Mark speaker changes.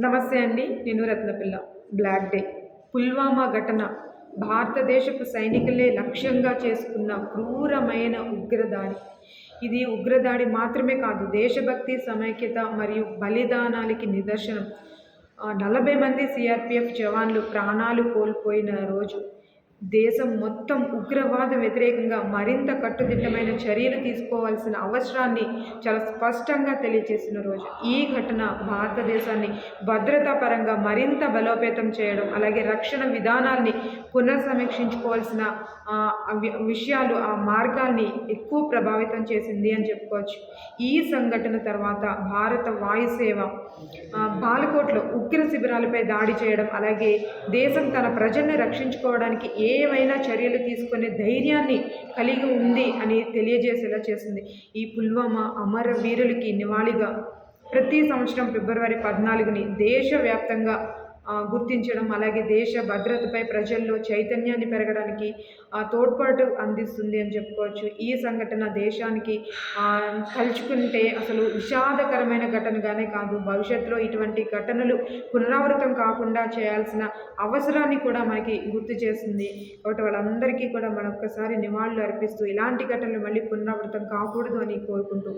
Speaker 1: నమస్తే అండి నేను రత్నపిల్ల. Black day. పుల్వామా ఘటన. భారతదేశపు సైనికులే లక్ష్యంగా చేసుకున్న క్రూరమైన ఉగ్రదాడి. ఇది ఉగ్రదాడి మాత్రమే కాదు దేశభక్తి సమైక్యత మరియు బలిదానాలకి నిదర్శనం. నలభై మంది సిఆర్పిఎఫ్ జవాన్లు ప్రాణాలు కోల్పోయిన రోజు. దేశం మొత్తం ఉగ్రవాద వ్యతిరేకంగా మరింత కట్టుదిట్టమైన చర్యలు తీసుకోవాల్సిన అవసరాన్ని చాలా స్పష్టంగా తెలియజేసిన రోజు. ఈ ఘటన భారతదేశాన్ని భద్రతా పరంగా మరింత బలోపేతం చేయడం అలాగే రక్షణ విధానాల్ని పునర్సమీక్షించుకోవాల్సిన విషయాలు ఆ మార్గాల్ని ఎక్కువ ప్రభావితం చేసింది అని చెప్పుకోవచ్చు. ఈ సంఘటన తర్వాత భారత వాయుసేవ బాలకోట్లో ఉగ్ర శిబిరాలపై దాడి చేయడం అలాగే దేశం తన ప్రజల్ని రక్షించుకోవడానికి ఏవైనా చర్యలు తీసుకునే ధైర్యాన్ని కలిగి ఉంది అని తెలియజేసేలా చేసింది. ఈ పుల్వామా అమర వీరులకి నివాళిగా ప్రతి సంవత్సరం ఫిబ్రవరి పద్నాలుగుని దేశవ్యాప్తంగా గుర్తించడం అలాగే దేశ భద్రతపై ప్రజల్లో చైతన్యాన్ని పెరగడానికి తోడ్పాటు అందిస్తుంది అని చెప్పుకోవచ్చు. ఈ సంఘటన దేశానికి తలుచుకుంటే అసలు విషాదకరమైన ఘటనగానే కాదు భవిష్యత్తులో ఇటువంటి ఘటనలు పునరావృతం కాకుండా చేయాల్సిన అవసరాన్ని కూడా మనకి గుర్తు చేస్తుంది. కాబట్టి వాళ్ళందరికీ కూడా మరొకసారి నివాళులు అర్పిస్తూ ఇలాంటి ఘటనలు మళ్ళీ పునరావృతం కాకూడదు అని కోరుకుంటూ